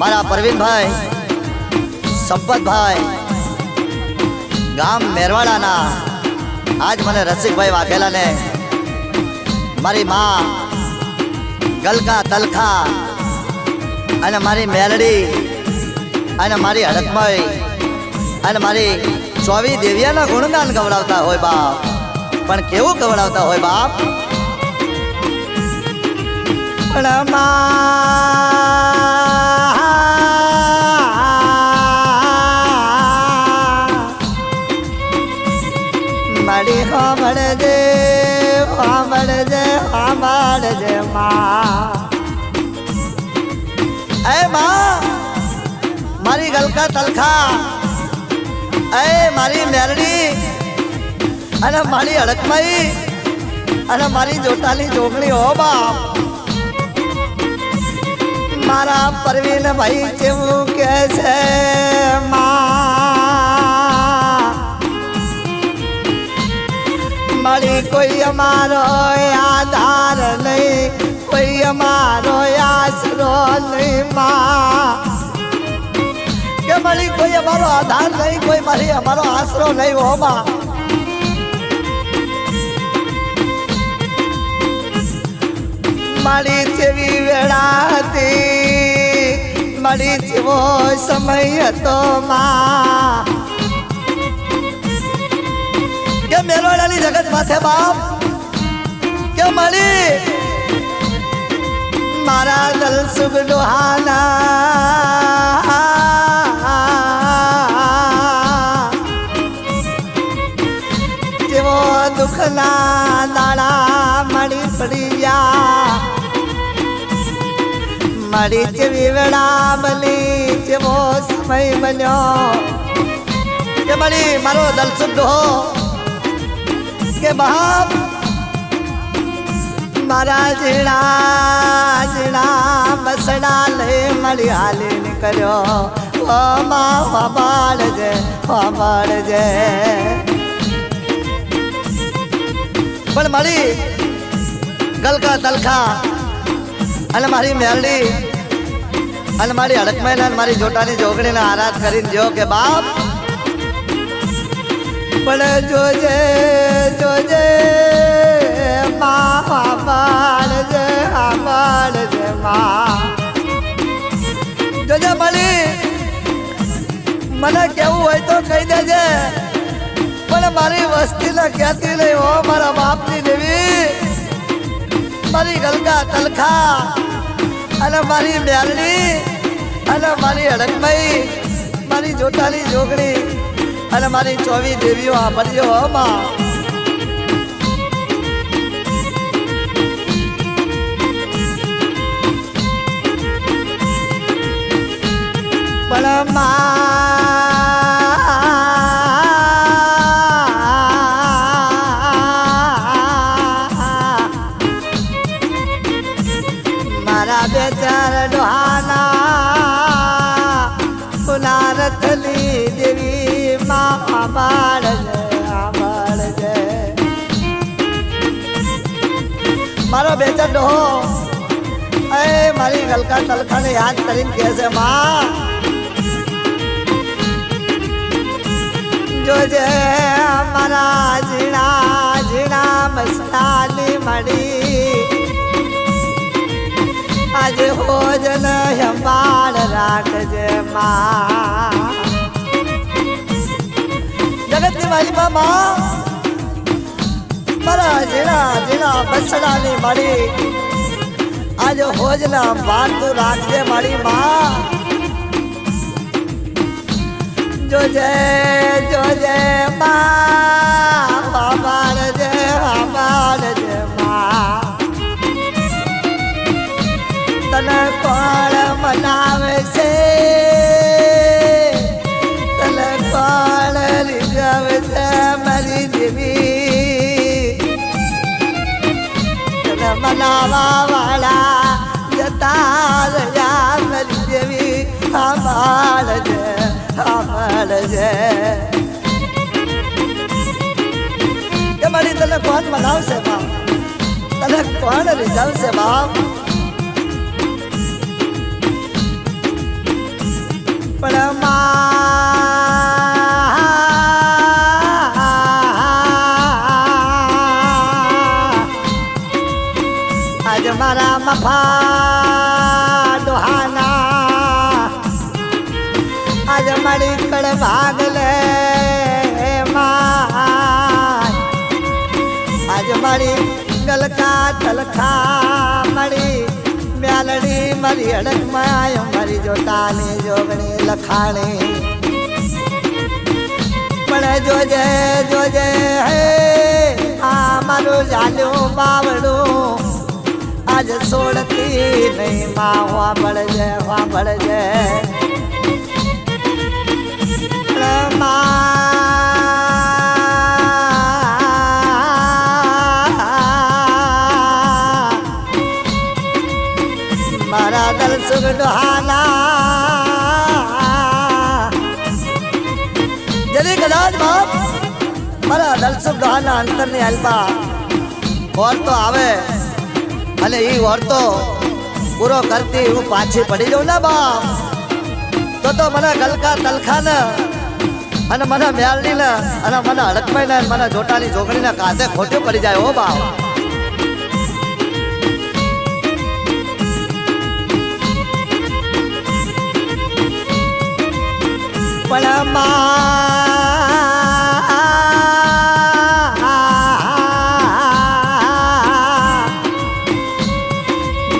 મારા પરવીનભાઈ, સંપતભાઈ, ગામ મેરવાડાના, આજ મને રસિકભાઈ વાઘેલાને, મારી મા, ગલકા તલખા અને મારી મેલડી અને મારી હડકમય અને મારી ચોવી દેવિયાના ગુણગાન ગવડાવતા હોય બાપ. પણ કેવું ગવડાવતા હોય બાપ? પણ મારી એ માં, મારી ગલકા તલખા. એ મારી મેરડી અને મારી અડકમાઈ અને મારી જોતાની જોગણી હો બાપ. મારા પરવીન ભાઈ કેવું કે છે મારી કોઈ અમારો આધાર નહીં. કોઈ અમારો આશરો નહીં માં કે મળી કોઈ અમારો આધાર નહીં, કોઈ મળી અમારો આશરો નહીં, હો માં. મારી જેવી વેળા હતી મારી જેવો સમય હતો માં. કે મેળવડાની જગત માથે બાપ? કે મળી મારા દલ સુખ ડોહાના જેવો દુઃખના દાડા મળી પડ્યા. મળી જેવી વેળા બની જેવો સમય બન્યો. કે મળી મારો દલ સુખ હો કે બાપ મારા જીણા જીણા બસડા લઈ મળી હાલી નીકળ્યો ઓ જે વાબાળજે જે. પણ મળી ગલકા તલખા અને મારી મેરડી અને મારી હડકમેન અને મારી જોટાની જોગણીને આરાધ કરીને જો કે બાપ. પણ જોજે જોજે. મા બાળજે બાળજે મા જોજે મળી મને કેવું હોય તો કહી દેજે. પણ મારી વસ્તીને કહેતી નહીં હો, મારા બાપની દેવી. મારી ગલગા તલખા અને મારી મેલડી અને મારી હડકમઈ મારી જોટાની જોગણી અને મારી ચોવી દેવીઓ સાંભળજો હો, માં. પણ મારા બે ચાર ડોહાના પુનારથલી દેવી માં બાળજે મારો બે ચાર ડોહો, એ મારી ગલકા તલખાને યાદ કરીને કહે છે, માં જોજે મારા ઝીણા ઝીણા મસ્તાની મળી. આજે ભોજન સંભાળ રાખજે માં. જગતની મારી મામા મારા ઝીણા ઝીણા બસડાની મળી. આજે ભોજન બાંધતું રાખજે મારી માં. જોજે જોજે બા બાબાળજે હાથમાં લાવશે બાપ. તને કોણ રીઝવશે બાપ? પણ મા મારી અડકમાં મારી જોટાની જોગણી લખાણી. પણ જોજે જોજે, હે, આ મારું જાલ્યું બાવડું આજ સોડતી નહીં માં વાંભળજે વાંભળજે. મારા ડોહાના કદાચ બાપ મારા દલ સુખ ડોહાના અંતરની અલ્પા ઓરતો આવે અને એ ઓરતો પૂરો કરતી હું પાછી પડી જાઉં ને બાપ તો તો મને ગલકા તલખા ને અને મને મેળની ને અને મને હડકભાઈ ને મને જોટાની જોગણી ને કાંધે ખોટું પડી જાય હો બાપ પણ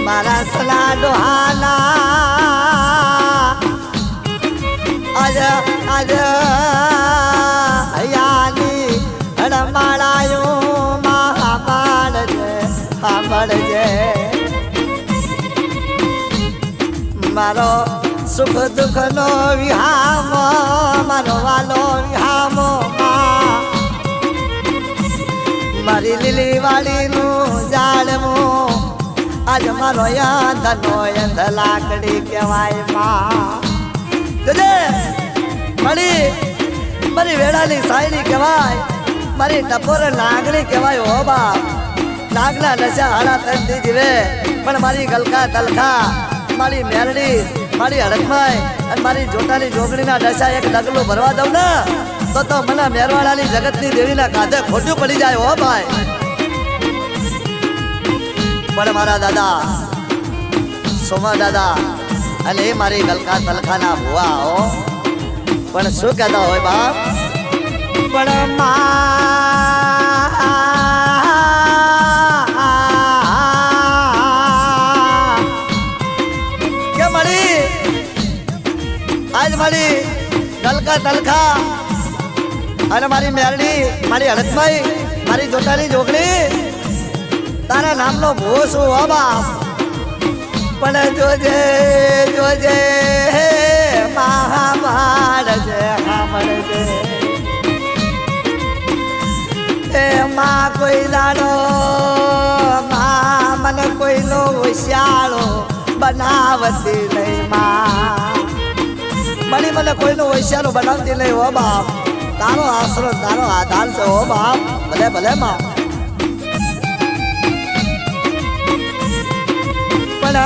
મારા સલા ડોહાના. અજ અજ હયાની હડમાળાયું મહાબાળજે સાંભળજે મારો સુખ દુઃખ નો મારી લીલી વાડીનું ઝાડવું આજ મારો યાદનો યંધ લાકડી કહેવાયમાં. જોજે મારી મારી વેળાની સાયરી કહેવાય. મારી ટપોર લાગણી કહેવાય હો બાપ. નાગના નશા હાડા તંતી જીવે પણ મારી ગલકા તલખા, મારી મેરડી, મારી હડકમાય અને મારી જોટાની જોગણીના નશા એક ડગલું ભરવા દઉં ને? તો તો મને મેરવાડાની જગતની દેવીના કાંધે ખોટું પડી જાય હો ભાઈ. પણ મારા દાદા, સોમા દાદા, અને એ મારી ગલકા તલખાના ભુવા હો. પણ શું કહેતા હોય બાપ? પણ મા મળી? આજ મારી ગલકા તલખા અને મારી મેરડી મારી હળદભાઈ મારી જોતાની જોગણી, તારા નામનો ભો શું હો બાપ. પણ જોજે જોજે મહાભારત હે માં કોઈ દાડો, માં મને કોઈનો હોશિયાળો બનાવતી નહીં, માં. મને મને કોઈનો હોશિયાળો બનાવતી નહીં, હો બાપ. તારો આશરો, તારો આધાર છે, હો બાપ, ભલે ભલે માં. પણ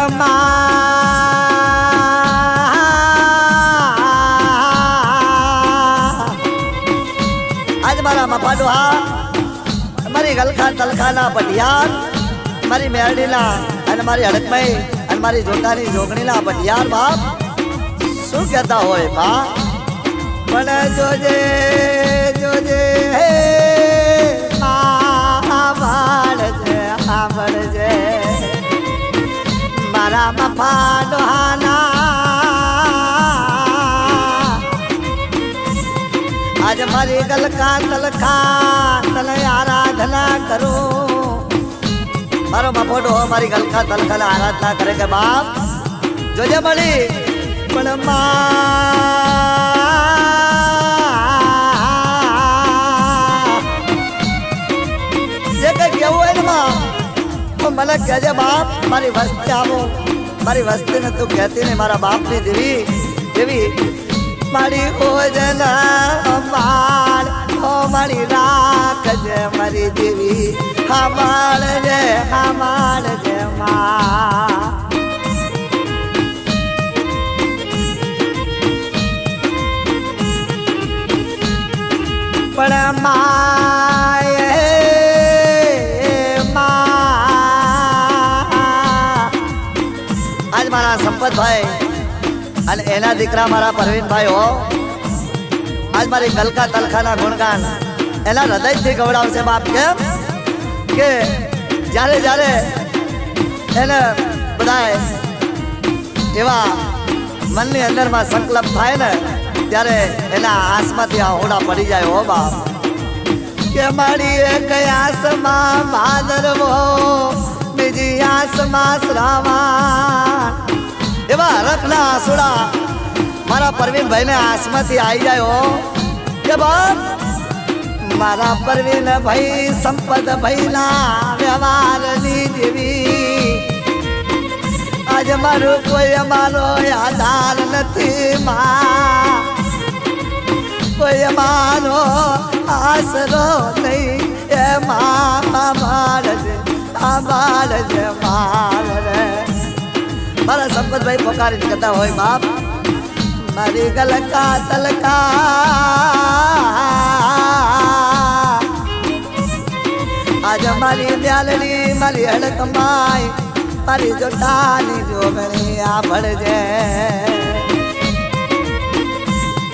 આજ મારા મફાડો હા. મારી ગલખા તલખાના પટિયાર, મારી મેરડીના અને મારી હડકભાઈ અને મારી જોટાની જોગણીના પટિયાર બાપ, શું કહેતા હોય બા પણ જોજે જોજે, હે. સાંભળજે સાંભળજે મારા મફા ડોહાના આજ મારી ગલકા તલખા તને આરાધના કરું. મારો મફો ડોહો મારી ગલકા તલખાને આરાધના કરે કે બાપ? જોજે મળી. પણ માં માં મને કહેજે, બાપ, મારી વસ્તી આવો. મારી વસ્તીને તું કહેતી નહીં, મારા બાપની દેવી. દેવી મારી ભોજન માળ ઓ, મારી રાખજે મારી દેવી. હા માળજે હા માળજે મા પણ માય આજ અને એના દીકરા મારા પરવીનભાઈ હો. આજ મારી ગલકા તલખાના ગુણગાન એના હૃદયથી ગવડાવશે બાપ, કેમ? કે જ્યારે જ્યારે એને બધા એવા મનની અંદરમાં સંકલ્પ થાય ને, ત્યારે એના આસમાંથી આ હોડા પડી જાય હો બાપ. કે મારી એક આસમાં ભાદરવો બીજી આસમાં શ્રાવણ. એવા હરખના આસુડા. મારા પરવીનભાઈને આસમાંથી આવી જાય કે બાપ, મારા પરવીન ભાઈ સંપદ ભાઈના વ્યવહારની દેવી. આજે મારું કોઈ અમારો આધાર નથી માં. કોઈ અમારો આસરો નહીં એ માં મારજ આ મારજ માર રે. મારા સંપતભાઈ પોકારી નીકળતા હોય, બાપ, મારી ગલકા તલકા આજ મારી મ્યાલડી મારી હડકમાઈ મારી જોટાની જોગણી આ ભળજે.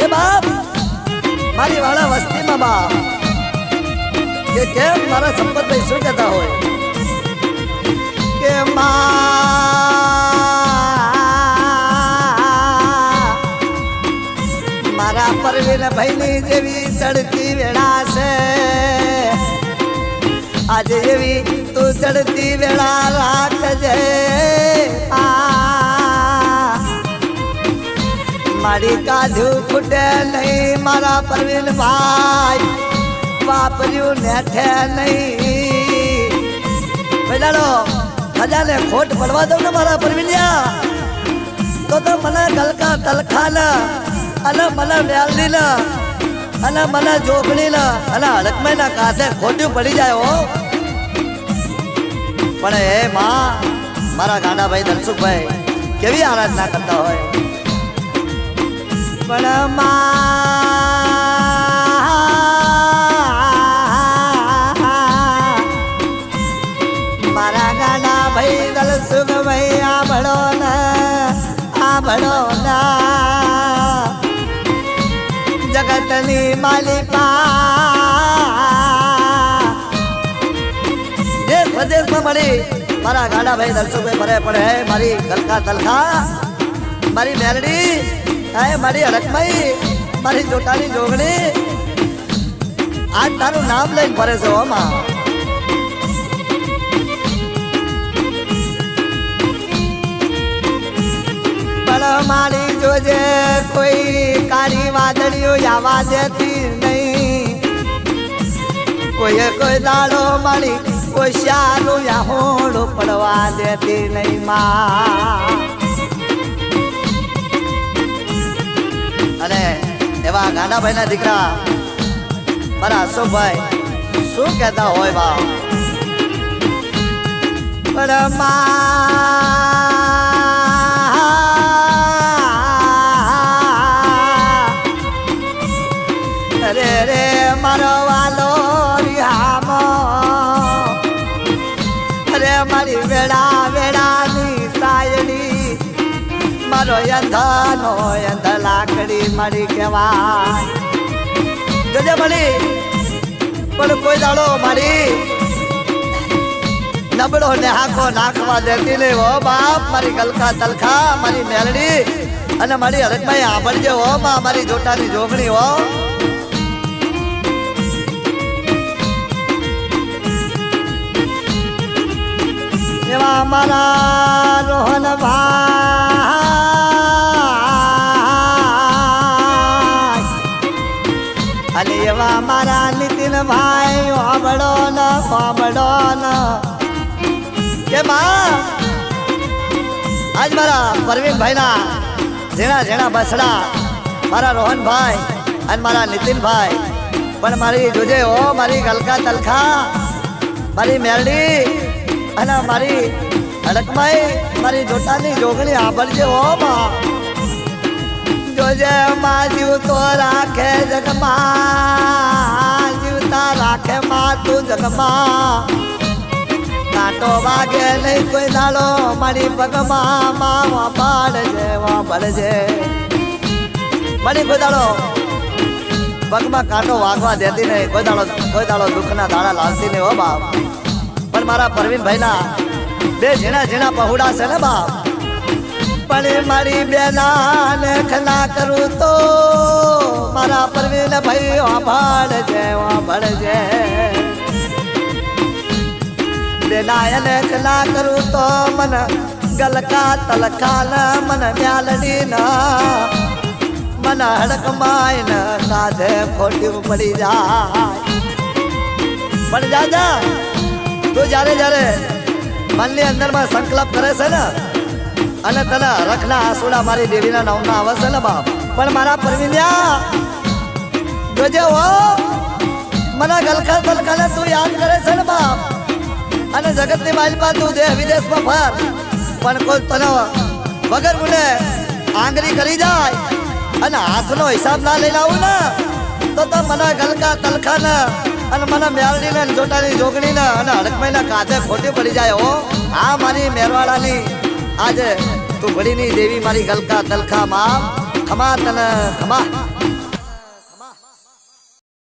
એ બાપ, મારી વાળા વસ્તીમાં બાપ, કે કેમ મારા સંપતભાઈ શું કહેતા હોય? કે માં પરવીન ભાઈની જેવી ચડતી વેળા છે. આજે એવી તું ચડતી વેળા રાખજે આ મારી કાઢું ફૂટે નહીં મારા પરવીન ભાઈ. વાપર્યું નેઠે નહીં. પેલાડો ખજાને ખોટ પડવા દઉં ને મારા પરવીન્યા? તો તો મને ગલકા તલખાના અને મને વ્યાલની અને મને ને અને હડકમાં ના કાસે ખોટ્યું પડી જાય હો. પણ હે માં, મારા ગાંડાભાઈ ધનસુખભાઈ કેવી આરાધના કરતા હોય? પણ માં જગતની માલિકા મળી મારા ગાડા ભાઈ દર્શકભાઈ ભરે પડે મારી તલખા તલખા મારી મેલડી હે મારી હડકમાઈ મારી જોટાની જોગણી આ તારું નામ લઈને ભરે છે હો મારી જોજે કોઈ કાળી વાદળીઓ આવા દેતી નહીં. કોઈએ કોઈ દાડો મળી કોઈ શારું યાહોડો પડવા દેતી નહીં માં. અને એવા ગાંડાભાઈના દીકરા, મારા અશોકભાઈ, શું કહેતા હોય બા પણ મારો અંધાનો અંધ લાકડી મારી કહેવાય. જોજે મળી પણ કોઈ દાડો મારી. નબળો ને હાકો નાખવા દેતી નહીં ઓ બાપ. મારી ગલખા તલખા, મારી મેલડી અને મારી હરકભાઈ આંભળજે હો બા, મારી જોટાની જોગણી હો. એવા મારા રોહન ભાઈ અને એવા મારા નીતિન ભાઈ હોબળો ન હોબળો ન કે માં આજ મારા પરવીનભાઈના ઝીણા ઝીણા બસડા મારા રોહનભાઈ અને મારા નીતિનભાઈ. પણ મારી જોજે હો, મારી ગલકા તલખા, મારી મેરડી અને મારી અડકમાઈ મારી જોટાની જોગણી આભળજે હો માં જોજે માં જીવ તો રાખે જગમાં, જીવતા રાખે માં તું જગમાં. કાંટો વાગે નહીં કોઈ દાડો મારી પગમાં માં વાપડજે વાપડજે મારી કોઈ દાડો પગમાં કાંટો વાગવા દેતી નહીં કોઈ દાડો કોઈ દાડો દુઃખના દાડા લાવતી નહીં, હો બાપ. પણ મારા પરવીનભાઈના બે ઝીણા ઝીણા પહોળા છે ને બાપ. પણ મારી બેના ખલા કરું તો મારા પરવીન ભાઈ વાભાડ છે વાભાડ છે. બેના ખના કરું તો મન ગલકા તલકા ન મન મ્યાલડી ના મન હડક માય સાધે ખોટ્યું પડી જાય. પણ જાજા, તું જ્યારે જ્યારે મનની અંદરમાં સંકલ્પ કરે છે ને અને તને રખના આસુડા મારી દેવીના નામના આવે છે ને બાપ? પણ મારા પરવીન્યા, જોજે હો. મને ગલખા ગલખાને તું યાદ કરે છે ને બાપ? અને જગતની માલપા તું દેહ વિદેશમાં ફર, પણ કોઈ તને વગર મને આંગળી કરી જાય અને હાથનો હિસાબ ના લઈ લાવું ને, તો તો મને ગલકા તલખાને અને મને મેરડીને ને જોટાની જોગણીને અને હડકમાઈના કાંધે ખોટી પડી જાય હો. આ મારી મેરવાડાની આજે તું ઘડીની દેવી મારી ગલકા તલખા માં ખમા તન ખમા.